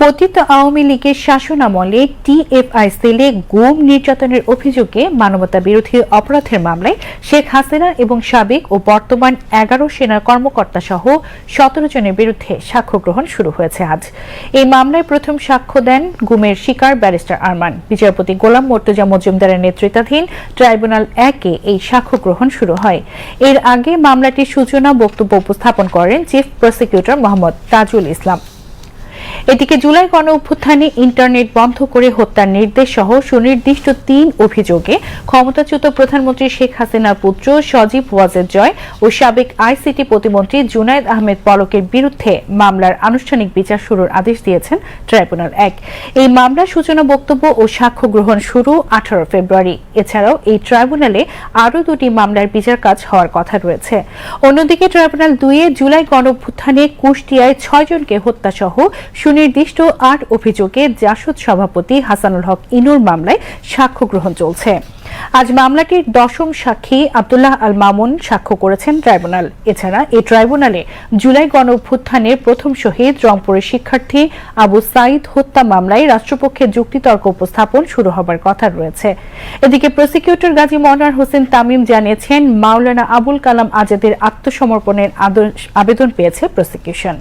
পতিত আওয়ামী লীগের শাসনামলে টিএফআই সেলে গুম নির্যাতনের অভিযোগে মানবতা বিরোধী অপরাধের মামলায় শেখ হাসিনা এবং সাবেক ও বর্তমান এগারো সেনার কর্মকর্তা সহ সতেরো জনের বিরুদ্ধে সাক্ষ্য গ্রহণ শুরু হয়েছে আজ। এই মামলায় প্রথম সাক্ষ্য দেন গুমের শিকার ব্যারিস্টার আরমান। বিচারপতি গোলাম মর্তুজা মজুমদারের নেতৃত্বাধীন ট্রাইব্যুনাল একে এই সাক্ষ্য গ্রহণ শুরু হয়। এর আগে মামলাটির সূচনা বক্তব্য উপস্থাপন করেন চিফ প্রসিকিউটর মোহাম্মদ তাজুল ইসলাম। এদিকে জুলাই গণ অভ্যুত্থানে ইন্টারনেট বন্ধ করে হত্যার নির্দেশ সহ সুনির্দিষ্ট তিন অভিযোগে ক্ষমতাচ্যুত প্রধানমন্ত্রী শেখ হাসিনার পুত্র সজীব ওয়াজেদ জয় ও সাবেক আইসিটি প্রতিমন্ত্রী জুনায়েদ আহমেদ পলকের বিরুদ্ধে মামলার আনুষ্ঠানিক বিচার শুরুর আদেশ দিয়েছেন ট্রাইব্যুনাল এক। এই মামলার সূচনা বক্তব্য ও সাক্ষ্য গ্রহণ শুরু আঠারো ফেব্রুয়ারি। এছাড়াও এই ট্রাইব্যুনালে আরও দুটি মামলার বিচার কাজ হওয়ার কথা রয়েছে। অন্যদিকে ট্রাইব্যুনাল দুইয়ে জুলাই গণ অভ্যুত্থানে কুষ্টিয়ায় ছয়জনকে হত্যাসহ সুনির্দিষ্ট আট অভিযোগে জাসদ সভাপতি হাসানুল হক ইনুর মামলায় সাক্ষ্য গ্রহণ চলছে। আজ মামলাটির দশম সাক্ষী আব্দুল্লাহ আল মামুন সাক্ষ্য করেছেন ট্রাইব্যুনাল। এছাড়া এই ট্রাইব্যুনালে জুলাই গণ অভ্যুত্থানের প্রথম শহীদ রংপুরের শিক্ষার্থী আবু সাইদ হত্যা মামলায় রাষ্ট্রপক্ষের যুক্তিতর্ক উপস্থাপন শুরু হবার কথা রয়েছে। এদিকে প্রসিকিউটর গাজী মনোয়ার হোসেন তামিম জানিয়েছেন, মাওলানা আবুল কালাম আজাদের আত্মসমর্পণের আবেদন পেয়েছে প্রসিকিউশন।